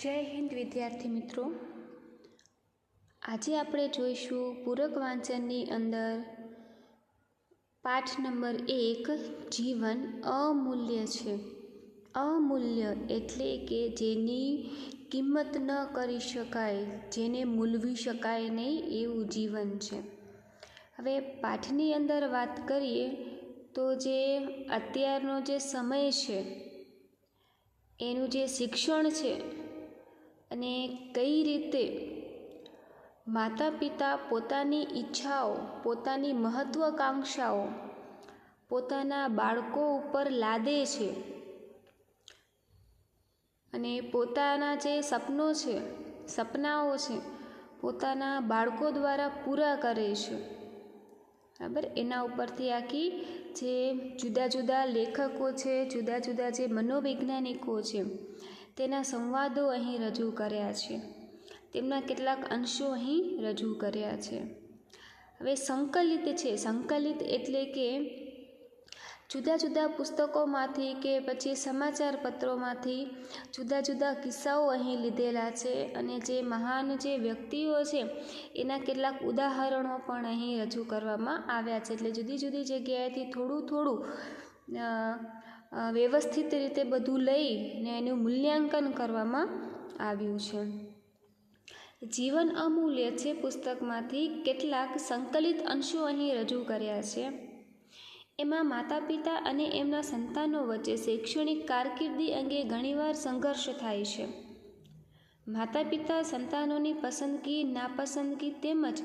જય હિન્દ, વિદ્યાર્થી મિત્રો. આજે આપણે જોઈશું પૂરક વાંચનની અંદર પાઠ નંબર એક, જીવન અમૂલ્ય છે. અમૂલ્ય એટલે કે જેની કિંમત ન કરી શકાય, જેને મૂલવી શકાય નહીં એવું જીવન છે. હવે પાઠની અંદર વાત કરીએ તો જે અત્યારનો જે સમય છે, એનું જે શિક્ષણ છે અને કઈ રીતે માતા પિતા પોતાની ઈચ્છાઓ, પોતાની મહત્વાકાંક્ષાઓ પોતાના બાળકો ઉપર લાદે છે અને પોતાના જે સપનો છે, સપનાઓ છે, પોતાના બાળકો દ્વારા પૂરા કરે છે. બરાબર? એના ઉપરથી આખી જે જુદા જુદા લેખકો છે, જુદા જુદા જે મનોવૈજ્ઞાનિકો છે તેના સંવાદો અહીં રજૂ કર્યા છે. તેમના કેટલાક અંશો અહીં રજૂ કર્યા છે. હવે સંકલિત છે. સંકલિત એટલે કે જુદા જુદા પુસ્તકોમાંથી કે પછી સમાચાર પત્રોમાંથી જુદા જુદા કિસ્સાઓ અહીં લીધેલા છે અને જે મહાન જે વ્યક્તિઓ છે, એના કેટલાક ઉદાહરણો પણ અહીં રજૂ કરવામાં આવ્યા છે. એટલે જુદી જુદી જગ્યાએથી થોડું થોડું વ્યવસ્થિત રીતે બધું લઈને એનું મૂલ્યાંકન કરવામાં આવ્યું છે. જીવન અમૂલ્ય છે પુસ્તકમાંથી કેટલાક સંકલિત અંશો અહીં રજૂ કર્યા છે. એમાં માતા પિતા અને એમના સંતાનો વચ્ચે શૈક્ષણિક કારકિર્દી અંગે ઘણીવાર સંઘર્ષ થાય છે. માતા પિતા સંતાનોની પસંદગી, નાપસંદગી તેમજ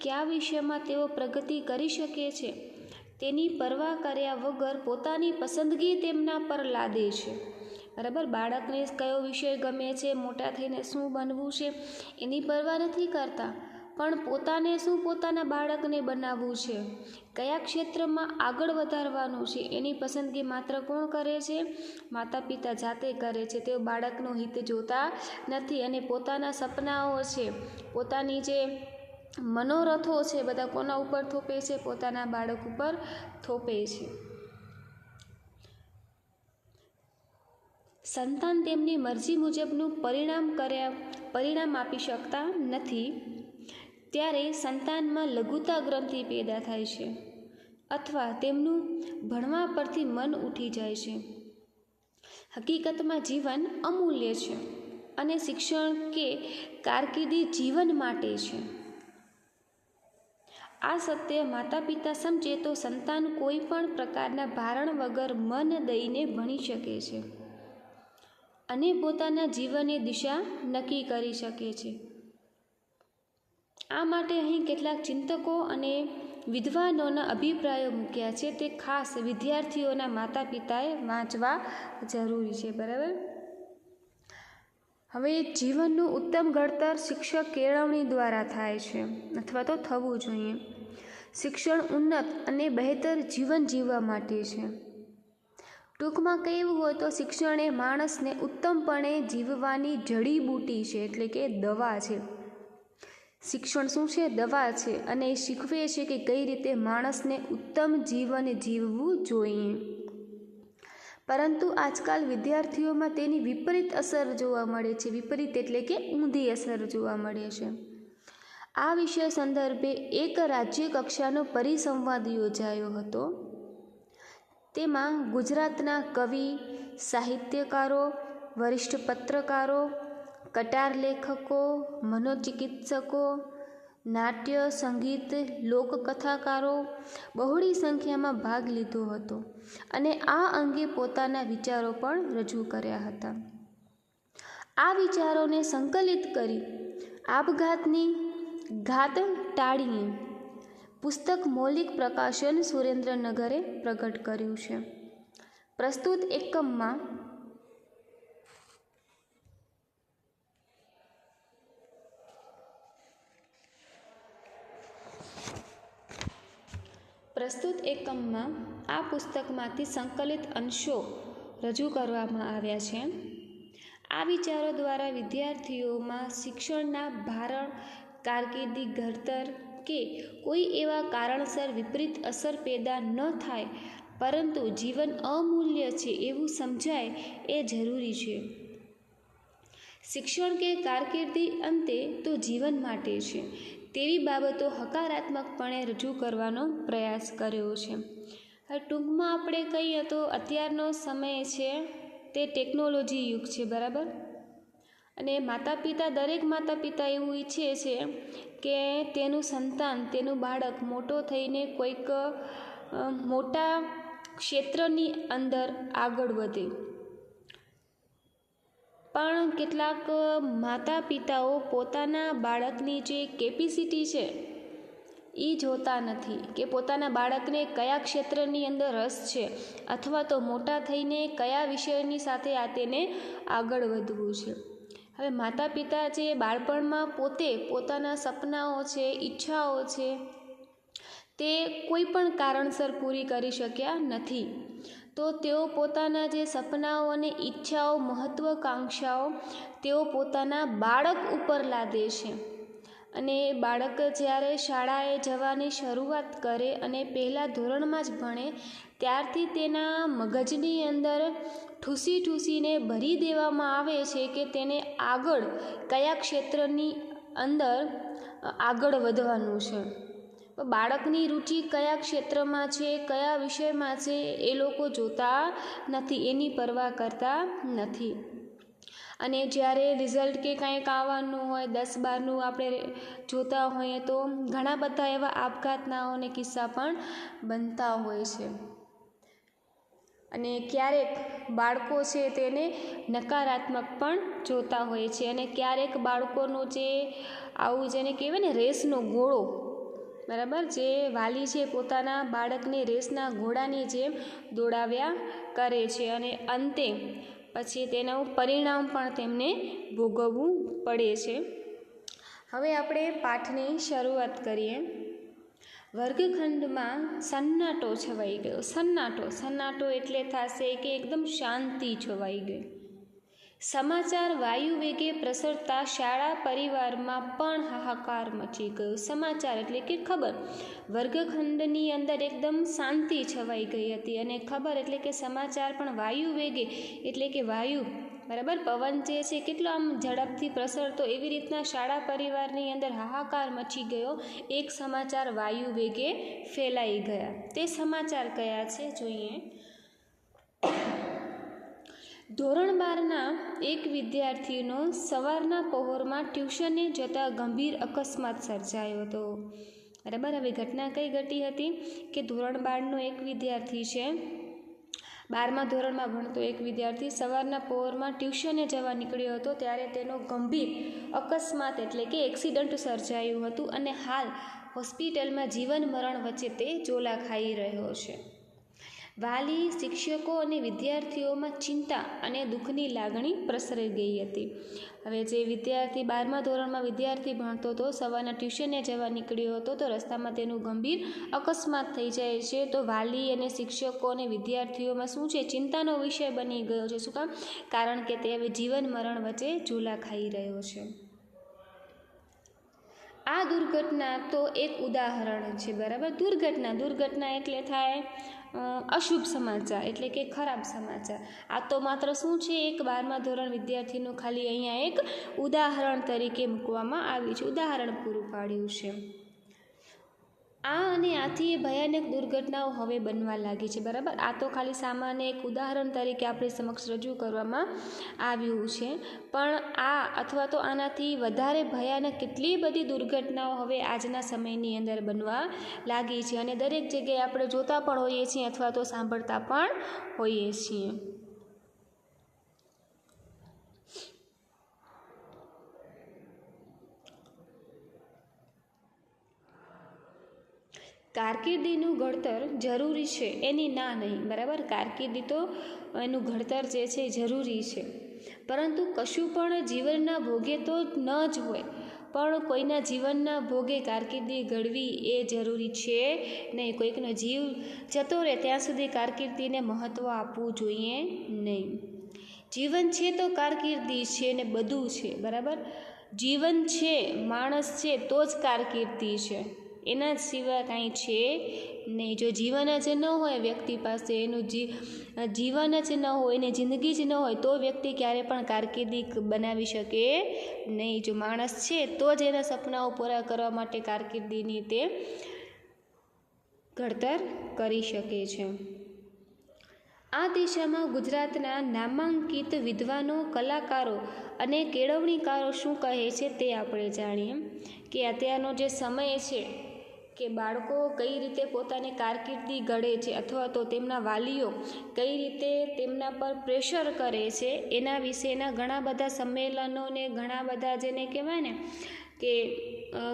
કયા વિષયમાં તેઓ પ્રગતિ કરી શકે છે તેની પરવા કર્યા વગર પોતાની પસંદગી તેમના પર લાદે છે. બરાબર? બાળકને કયો વિષય ગમે છે? મોટા થઈને શું બનવું છે? એની પરવા નથી કરતા. પણ પોતાને શું પોતાના બાળકને બનાવવું છે? કયા ક્ષેત્રમાં આગળ વધારવાનું છે? એની પસંદગી માત્ર કોણ કરે છે? માતા પિતા જાતે કરે છે. તેઓ બાળકનું હિત જોતા નથી અને પોતાના સપનાઓ છે. પોતાની જે મનોરથો છે, બધા કોના ઉપર થોપે છે, પોતાના બાળક ઉપર થોપે છે. સંતાન તેમની મરજી મુજબનું પરિણામ કર્યા, પરિણામ આપી શકતા નથી. ત્યારે સંતાનમાં લઘુતા ગ્રંથિ પેદા થાય છે અથવા તેમનું ભણવા પરથી મન ઉઠી જાય છે. હકીકતમાં જીવન અમૂલ્ય છે અને શિક્ષણ કે કારકિર્દી જીવન માટે છે. આ સત્ય માતા પિતા સમજે તો સંતાન કોઈ પણ પ્રકારના ભારણ વગર મન દઈને ભણી શકે છે. અને પોતાના જીવનની દિશા નક્કી કરી શકે છે. આ માટે અહીં કેટલાક ચિંતકો અને વિદ્વાનોના અભિપ્રાયો મૂક્યા છે. તે ખાસ વિદ્યાર્થીઓના માતા પિતાએ વાંચવા જરૂરી છે. બરાબર? હવે જીવનનું ઉત્તમ ઘડતર શિક્ષક કેળવણી દ્વારા થાય છે, અથવા તો થવું જોઈએ. શિક્ષણ ઉન્નત અને બહેતર જીવન જીવવા માટે છે. ટૂંકમાં કહેવું હોય તો શિક્ષણ એ માણસને ઉત્તમપણે જીવવાની જડીબૂટી છે, એટલે કે દવા છે. શિક્ષણ શું છે? દવા છે, અને એ શીખવે છે કે કઈ રીતે માણસને ઉત્તમ જીવન જીવવું જોઈએ. પરંતુ આજકાલ વિદ્યાર્થીઓમાં તેની વિપરીત અસર જોવા મળે છે. વિપરીત એટલે કે ઊંધી અસર જોવા મળે છે. આ વિષય સંદર્ભે એક રાજ્ય કક્ષાનો પરિસંવાદ યોજાયો હતો. તેમાં ગુજરાતના કવિ, સાહિત્યકારો, વરિષ્ઠ પત્રકારો, કટાર લેખકો, મનોચિકિત્સકો નાટ્ય, સંગીત, લોકકથાકારો બહોળી સંખ્યામાં ભાગ લીધો હતો અને આ અંગે પોતાના વિચારો પણ રજૂ કર્યા હતા. આ વિચારોને સંકલિત કરી આપઘાતની ઘાત ટાળીને પુસ્તક મૌલિક પ્રકાશન સુરેન્દ્રનગરે પ્રગટ કર્યું છે. પ્રસ્તુત એકમમાં પ્રસ્તુત એકમમાં આ પુસ્તકમાંથી સંકલિત અંશો રજૂ કરવામાં આવ્યા છે. આ વિચારો દ્વારા વિદ્યાર્થીઓમાં શિક્ષણના ભારણ, કારકિર્દી ઘડતર કે કોઈ એવા કારણસર વિપરીત અસર પેદા ન થાય, પરંતુ જીવન અમૂલ્ય છે એવું સમજાય એ જરૂરી છે. શિક્ષણ કે કારકિર્દી અંતે તો જીવન માટે છે. તેવી બાબતો હકારાત્મકપણે રજૂ કરવાનો પ્રયાસ કર્યો છે. હવે ટૂંકમાં આપણે કહીએ તો અત્યારનો સમય છે, તે ટેકનોલોજી યુગ છે, બરાબર? અને માતા પિતા દરેક માતા પિતા એવું ઈચ્છે છે કે તેનું સંતાન, તેનું બાળક મોટો થઈને કોઈક મોટા ક્ષેત્રની અંદર આગળ વધે. પણ કેટલાક માતા પિતાઓ પોતાના બાળકની જે કેપેસિટી છે, એ જોતા નથી કે પોતાના બાળકને કયા ક્ષેત્રની અંદર રસ છે અથવા તો મોટા થઈને કયા વિષયની સાથે આ તેને આગળ વધવું છે. હવે માતા પિતા જે બાળપણમાં પોતે પોતાના સપનાઓ છે, ઈચ્છાઓ છે, તે કોઈ પણ કારણસર પૂરી કરી શક્યા નથી. તો તેઓ પોતાના જે સપનાઓ અને ઈચ્છાઓ, મહત્વકાંક્ષાઓ, તેઓ પોતાના બાળક ઉપર લાદે છે. અને બાળક જ્યારે શાળાએ જવાની શરૂઆત કરે અને પહેલાં ધોરણમાં જ ભણે, ત્યારથી તેના મગજની અંદર ઠૂસી ઠૂસીને ભરી દેવામાં આવે છે કે તેને આગળ કયા ક્ષેત્રની અંદર આગળ વધવાનું છે. બાળકની રુચિ કયા ક્ષેત્રમાં છે, કયા વિષયમાં છે, એ લોકો જોતા નથી, એની પરવા કરતા નથી. અને જ્યારે રિઝલ્ટ કે કાંઈક આવવાનું હોય, દસ બારનું આપણે જોતા હોઈએ તો ઘણા બધા એવા આપઘાતનાઓને કિસ્સા પણ બનતા હોય છે. અને ક્યારેક બાળકો છે તેને નકારાત્મક પણ જોતા હોય છે. અને ક્યારેક બાળકોનું જે આવું જેને કહેવાય ને, રેસનો ગોળો બરાબર? જે વાલી છે પોતાના બાળકને રેસના ઘોડાની જેમ દોડાવ્યા કરે છે અને અંતે પછી તેનું પરિણામ પણ તેમને ભોગવવું પડે છે. હવે આપણે પાઠની શરૂઆત કરીએ. વર્ગખંડમાં સન્નાટો છવાઈ ગયો. સન્નાટો. સન્નાટો એટલે થશે કે એકદમ શાંતિ છવાઈ ગઈ. સમાચાર વાયુ વેગે પ્રસરતા શાળા પરિવારમાં પણ હાહાકાર મચી ગયો. સમાચાર એટલે કે ખબર. વર્ગખંડની અંદર એકદમ શાંતિ છવાઈ ગઈ હતી અને ખબર એટલે કે સમાચાર પણ વાયુ વેગે એટલે કે વાયુ. બરાબર? પવન જે છે કેટલો આમ ઝડપથી પ્રસરતો એવી રીતના શાળા પરિવારની અંદર હાહાકાર મચી ગયો. એક સમાચાર વાયુ વેગે ફેલાઈ ગયા. તે સમાચાર કયા છે? જોઈએ. ધોરણ બારના એક વિદ્યાર્થીનો સવારના પહોરમાં ટ્યુશને જતા ગંભીર અકસ્માત સર્જાયો હતો. બરાબર, હવે ઘટના કઈ ઘટી હતી કે ધોરણ બારનો એક વિદ્યાર્થી છે? બારમા ધોરણમાં ભણતો એક વિદ્યાર્થી સવારના પહોરમાં ટ્યુશને જવા નીકળ્યો હતો ત્યારે તેનો ગંભીર અકસ્માત એટલે કે એક્સિડન્ટ સર્જાયું હતું અને હાલ હોસ્પિટલમાં જીવન મરણ વચ્ચે તે ઝોલા ખાઈ રહ્યો છે. વાલી, શિક્ષકો અને વિદ્યાર્થીઓમાં ચિંતા અને દુઃખની લાગણી પ્રસરી ગઈ હતી. હવે જે વિદ્યાર્થી બારમા ધોરણમાં વિદ્યાર્થી ભણતો હતો, સવારના ટ્યુશને જવા નીકળ્યો હતો, તો રસ્તામાં તેનું ગંભીર અકસ્માત થઈ જાય છે. તો વાલી અને શિક્ષકો અને વિદ્યાર્થીઓમાં શું છે? ચિંતાનો વિષય બની ગયો છે. શું કામ? કારણ કે તે હવે જીવન મરણ વચ્ચે ઝૂલા ખાઈ રહ્યો છે. આ દુર્ઘટના તો એક ઉદાહરણ છે, બરાબર? દુર્ઘટના દુર્ઘટના એટલે થાય અશુભ સમાચાર એટલે કે ખરાબ સમાચાર. આ તો માત્ર શું છે? એક બારમા ધોરણ વિદ્યાર્થીનું ખાલી અહીંયા એક ઉદાહરણ તરીકે મૂકવામાં આવ્યું છે, ઉદાહરણ પૂરું પાડ્યું છે. આ અને આથી ભયાનક દુર્ઘટનાઓ હવે બનવા લાગી છે, બરાબર? આ તો ખાલી સામાન્ય એક ઉદાહરણ તરીકે આપણી સમક્ષ રજૂ કરવામાં આવ્યું છે. પણ આ અથવા તો આનાથી વધારે ભયાનક કેટલી બધી દુર્ઘટનાઓ હવે આજના સમયની અંદર બનવા લાગી છે અને દરેક જગ્યાએ આપણે જોતા પણ હોઈએ છીએ અથવા તો સાંભળતા પણ હોઈએ છીએ. કારકિર્દીનું ઘડતર જરૂરી છે, એની ના નહીં, બરાબર? કારકિર્દી તો એનું ઘડતર જે છે જરૂરી છે. પરંતુ કશું પણ જીવનના ભોગે તો ન જ હોય, પણ કોઈના જીવનના ભોગે કારકિર્દી ઘડવી એ જરૂરી છે નહીં. કોઈકનો જીવ જતો રહે ત્યાં સુધી કારકિર્દીને મહત્ત્વ આપવું જોઈએ નહીં. જીવન છે તો કારકિર્દી છે ને બધું છે, બરાબર? જીવન છે, માણસ છે તો જ કારકિર્દી છે. એના સિવાય કાંઈ છે નહીં. જો જીવન જ ન હોય વ્યક્તિ પાસે, એનું જી, જીવન જ ન હોય, એને જિંદગી જ ન હોય, તો વ્યક્તિ ક્યારે પણ કારકિર્દી બનાવી શકે નહીં. જો માણસ છે, તો જ એના સપનાઓ પૂરા કરવા માટે કારકિર્દીની તે ઘડતર કરી શકે છે. આ દિશામાં ગુજરાતના નામાંકિત વિદ્વાનો, કલાકારો અને કેળવણીકારો શું કહે છે તે આપણે જાણીએ કે અત્યારનો જે સમય છે કે બાળકો કઈ રીતે પોતાની કારકિર્દી ઘડે છે અથવા તો તેમના વાલીઓ કઈ રીતે તેમના પર પ્રેશર કરે છે, એના વિશેના ઘણા બધા સંમેલનો ને ઘણા બધા જેને કહેવાય ને કે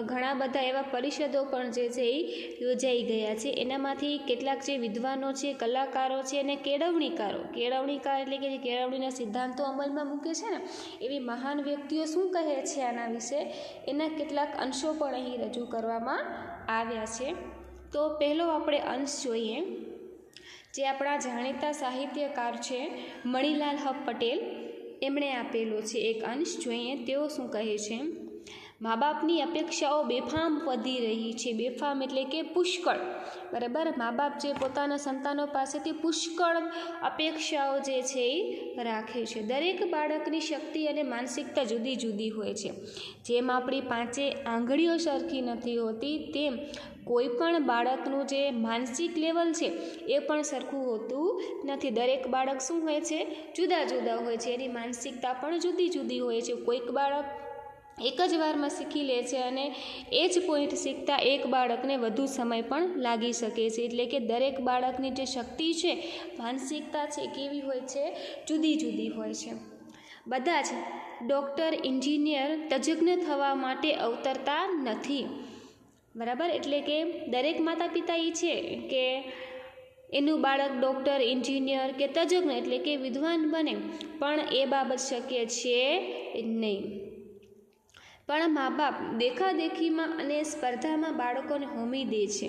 ઘણા બધા એવા પરિષદો પણ જે છે એ યોજાઈ ગયા છે. એનામાંથી કેટલાક જે વિદ્વાનો છે, કલાકારો છે અને કેળવણીકારો, કેળવણીકાર એટલે કે જે કેળવણીના સિદ્ધાંતો અમલમાં મૂકે છે ને, એવી મહાન વ્યક્તિઓ શું કહે છે આના વિશે? એના કેટલાક અંશો પણ અહીં રજૂ કરવામાં આવ્યા છે. તો પહેલો આપણે અંશ જોઈએ, જે આપણા જાણીતા સાહિત્યકાર છે મણિલાલ હબ પટેલ. એમણે આપેલો છે એક અંશ. જોઈએ, તેઓ શું કહે છે? મા બાપની અપેક્ષાઓ બેફામ વધી રહી છે. બેફામ એટલે કે પુષ્કળ. બરાબર? મા બાપ જે પોતાના સંતાનો પાસેથી પુષ્કળ અપેક્ષાઓ જે છે એ રાખે છે. દરેક બાળકની શક્તિ અને માનસિકતા જુદી જુદી હોય છે. જેમ આપણી પાંચે આંગળીઓ સરખી નથી હોતી, તેમ કોઈ પણ બાળકનું જે માનસિક લેવલ છે એ પણ સરખું હોતું નથી. દરેક બાળક શું હોય છે? જુદા જુદા હોય છે. એની માનસિકતા પણ જુદી જુદી હોય છે. કોઈક બાળક એક જ વારમાં શીખી લે છે અને એ જ પોઈન્ટ શીખતા એક બાળકને વધુ સમય પણ લાગી શકે છે. એટલે કે દરેક બાળકની જે શક્તિ છે, માનસિકતા છે કેવી હોય છે? જુદી જુદી હોય છે. બધા જ ડૉક્ટર એન્જિનિયર તજજ્ઞ થવા માટે અવતરતા નથી. બરાબર? એટલે કે દરેક માતા પિતા એ છે કે એનું બાળક ડૉક્ટર એન્જિનિયર કે તજજ્ઞ એટલે કે વિદ્વાન બને. પણ એ બાબત શક્ય છે નહીં. પણ મા બાપ દેખાદેખીમાં અને સ્પર્ધામાં બાળકોને હોમી દે છે.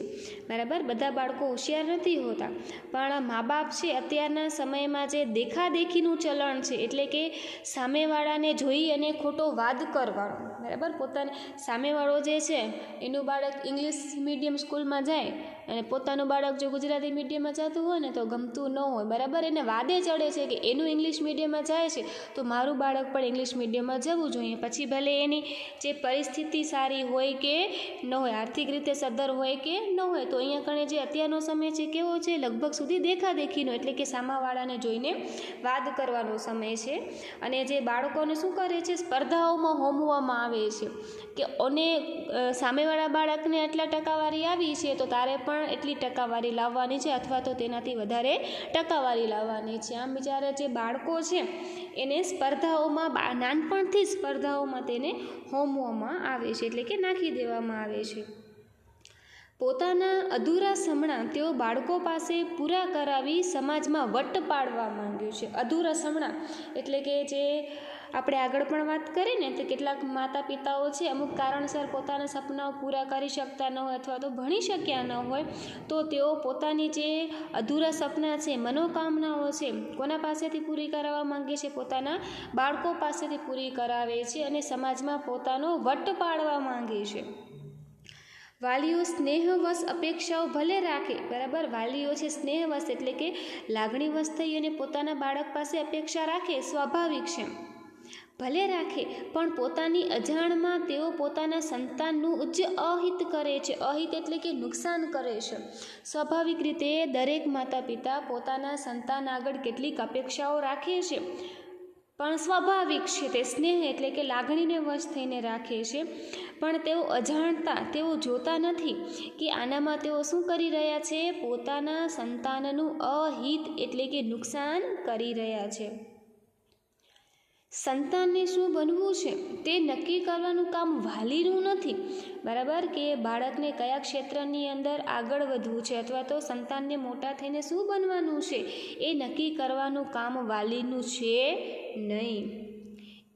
બરાબર? બધા બાળકો હોશિયાર નથી હોતા. પણ મા બાપ છે અત્યારના સમયમાં જે દેખાદેખીનું ચલણ છે, એટલે કે સામેવાળાને જોઈ અને ખોટો વાદ કરવાનો. બરાબર? પોતાને સામેવાળો જે છે, એનું બાળક ઇંગ્લિશ મીડિયમ સ્કૂલમાં જાય અને પોતાનું બાળક જો ગુજરાતી મીડિયમમાં જતું હોય ને તો ગમતું ન હોય, બરાબર? એને વાદે ચડે છે કે એનું ઇંગ્લિશ મીડિયમમાં જાય છે, તો મારું બાળક પણ ઇંગ્લિશ મીડિયમમાં જવું જોઈએ. પછી ભલે એની જે પરિસ્થિતિ સારી હોય કે ન હોય, આર્થિક રીતે સદ્ધર હોય કે ન હોય, તો અહીંયા કણે જે અત્યારનો સમય છે કેવો છે? લગભગ સુધી દેખાદેખીનો, એટલે કે સામાવાળાને જોઈને વાદ કરવાનો સમય છે. અને જે બાળકોને શું કરે છે? સ્પર્ધાઓમાં હોમવામાં આવે છે. કે અને સામેવાળા બાળકને આટલા ટકાવારી આવી છે, તો તારે પણ એટલી ટકાવારી લાવવાની છે અથવા તો તેનાથી વધારે ટકાવારી લાવવાની છે. આમ બિચારા જે બાળકો છે, એને સ્પર્ધાઓમાં નાનપણથી સ્પર્ધાઓમાં તેને હોમવામાં આવે છે, એટલે કે નાખી દેવામાં આવે છે. પોતાના અધૂરા સમણા તેઓ બાળકો પાસે પૂરા કરાવી સમાજમાં વટ પાડવા માંગ્યું છે. અધૂરા સમણા એટલે કે જે આપણે આગળ પણ વાત કરીએ ને તો કેટલાક માતા પિતાઓ છે, અમુક કારણસર પોતાના સપનાઓ પૂરા કરી શકતા ન હોય અથવા તો ભણી શક્યા ન હોય, તો તેઓ પોતાની જે અધૂરા સપના છે, મનોકામનાઓ છે, કોના પાસેથી પૂરી કરાવવા માંગે છે, પોતાના બાળકો પાસેથી પૂરી કરાવે છે અને સમાજમાં પોતાનો વટ પાડવા માંગે છે. વાલીઓ સ્નેહવશ અપેક્ષાઓ ભલે રાખે, બરાબર? વાલીઓ છે સ્નેહવશ એટલે કે લાગણીવશ થઈ અને પોતાના બાળક પાસે અપેક્ષા રાખે, સ્વાભાવિક છે ભલે રાખે, પણ પોતાની અજાણમાં તેઓ પોતાના સંતાનનું ઉચ્ચ અહિત કરે છે. અહિત એટલે કે નુકસાન કરે છે. સ્વાભાવિક રીતે દરેક માતા પિતા પોતાના સંતાન આગળ કેટલીક અપેક્ષાઓ રાખે છે. પણ સ્વાભાવિક છે તે સ્નેહ એટલે કે લાગણીને વશ થઈને રાખે છે. પણ તેઓ અજાણતા, તેઓ જોતા નથી કે આનામાં તેઓ શું કરી રહ્યા છે. પોતાના સંતાનનું અહિત એટલે કે નુકસાન કરી રહ્યા છે. સંતાનને શું બનવું છે તે નક્કી કરવાનું કામ વાલીનું નથી. બરાબર કે બાળકને કયા ક્ષેત્રની અંદર આગળ વધવું છે અથવા તો સંતાનને મોટા થઈને શું બનવાનું છે એ નક્કી કરવાનું કામ વાલીનું છે નહીં.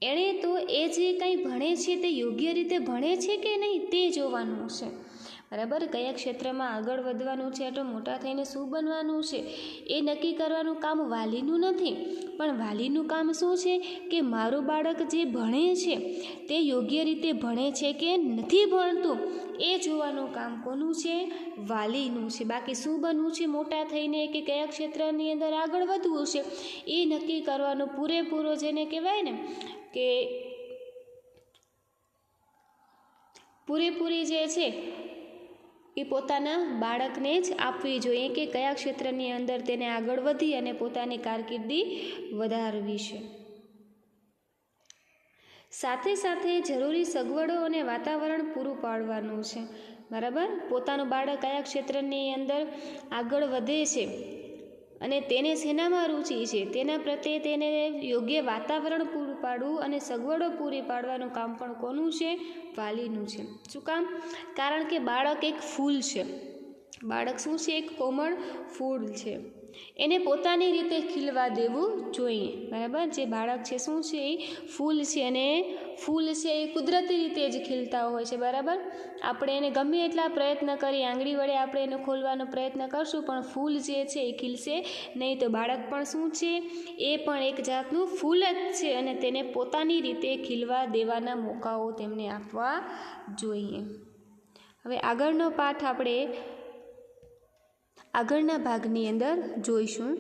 એણે તો એ જે કંઈ ભણે છે તે યોગ્ય રીતે ભણે છે કે નહીં તે જોવાનું છે. બરાબર? કયા ક્ષેત્રમાં આગળ વધવાનું છે તો મોટા થઈને શું બનવાનું છે? એ નક્કી કરવાનું કામ વાલીનું નથી. પણ વાલીનું કામ શું છે કે મારું બાળક જે ભણે છે, તે યોગ્ય રીતે ભણે છે કે નથી ભણતું, એ જોવાનું કામ કોનું છે? વાલીનું છે. બાકી શું બનવું છે મોટા થઈને કે કયા ક્ષેત્રની અંદર આગળ વધવું છે? એ નક્કી કરવાનો પૂરેપૂરો જેને કહેવાય ને કે પૂરેપૂરી જે છે એ પોતાના બાળકને જ આપવી જોઈએ કે કયા ક્ષેત્રની અંદર તેને આગળ વધી અને પોતાની કારકિર્દી વધારવી છે. સાથે સાથે જરૂરી સગવડો અને વાતાવરણ પૂરું પાડવાનું છે. બરાબર? પોતાનું બાળક કયા ક્ષેત્રની અંદર આગળ વધે છે અને તેને શેનામાં રુચિ છે? તેના પ્રત્યે તેને યોગ્ય વાતાવરણ પૂરું પાડવું અને સગવડો પૂરી પાડવાનું કામ પણ કોનું છે? વાલીનું છે. શું કામ? કારણ કે બાળક એક ફૂલ છે. બાળક શું છે? એક કોમળ ફૂલ છે. એને પોતાની રીતે ખીલવા દેવું જોઈએ, બરાબર? જે બાળક છે, શું છે એ? ફૂલ છે અને ફૂલ છે એ કુદરતી રીતે જ ખીલતા હોય છે, બરાબર? આપણે એને ગમે એટલા પ્રયત્ન કરી આંગળી વડે આપણે એને ખોલવાનો પ્રયત્ન કરશું, પણ ફૂલ જે છે એ ખીલશે નહીં. તો બાળક પણ શું છે? એ પણ એક જાતનું ફૂલ જ છે અને તેને પોતાની રીતે ખીલવા દેવાના મોકાઓ તેમને આપવા જોઈએ. હવે આગળનો પાઠ આપણે આગળના ભાગની અંદર જોઈશું.